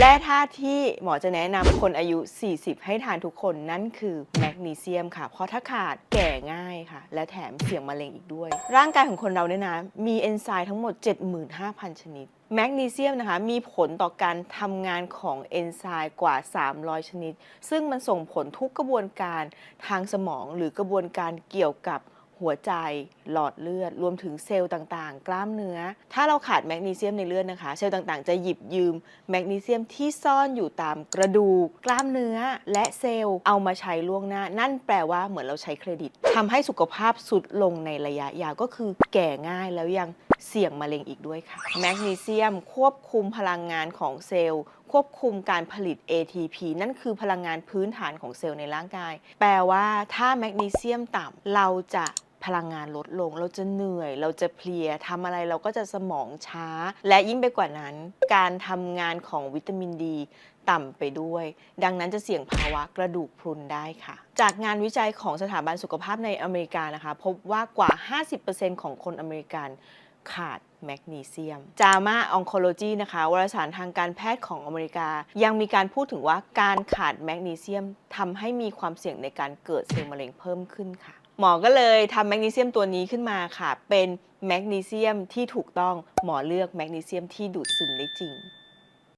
แร่ธาตุที่หมอจะแนะนำคนอายุ 40 ให้ทานทุกคนนั่นคือแมกนีเซียมค่ะ เพราะถ้าขาดแก่ง่ายค่ะ และแถมเสี่ยงมะเร็งอีกด้วย ร่างกายของคนเราเนี่ยนะ มีเอนไซม์ทั้งหมด 75,000 ชนิด แมกนีเซียมนะคะ มีผลต่อการทำงานของเอนไซม์กว่า 300 ชนิด ซึ่งมันส่งผลทุกกระบวนการทางสมองหรือกระบวนการเกี่ยวกับ หัวใจ หลอดเลือด รวมถึงเซลล์ต่างๆ กล้ามเนื้อ ถ้าเราขาดแมกนีเซียมในเลือดนะคะ เซลล์ต่างๆ จะหยิบยืมแมกนีเซียมที่ซ่อนอยู่ตามกระดูก กล้ามเนื้อ และเซลล์เอามาใช้ล่วงหน้า นั่นแปลว่าเหมือนเราใช้เครดิตทำให้สุขภาพสุดลงในระยะยาวก็คือแก่ง่ายแล้วยังเสี่ยงมะเร็งอีกด้วยค่ะ แมกนีเซียมควบคุมพลังงานของเซลล์ ควบคุมการผลิต ATP นั่นคือพลังงานพื้นฐานของเซลล์ในร่างกาย แปลว่าถ้าแมกนีเซียมต่ำเราจะ พลังงานลดลง เราจะเหนื่อย เราจะเพลียทำอะไรเราก็จะสมองช้า และยิ่งไปกว่านั้น การทำงานของวิตามินดีต่ำไปด้วย ดังนั้นจะเสี่ยงภาวะกระดูกพรุนได้ค่ะ จากงานวิจัยของสถาบันสุขภาพในอเมริกานะคะ พบว่ากว่า 50%ของคนอเมริกันขาดแมกนีเซียม จามาองโคโลจีนะคะวารสารทางการแพทย์ของอเมริกา ยังมีการพูดถึงว่าการขาดแมกนีเซียมทำให้มีความเสี่ยงในการเกิดเซลล์มะเร็งเพิ่มขึ้นค่ะ หมอก็เลยทำแมกนีเซียมตัวนี้ขึ้นมาค่ะ เป็นแมกนีเซียมที่ถูกต้องหมอเลือกแมกนีเซียมที่ดูดซึมได้จริง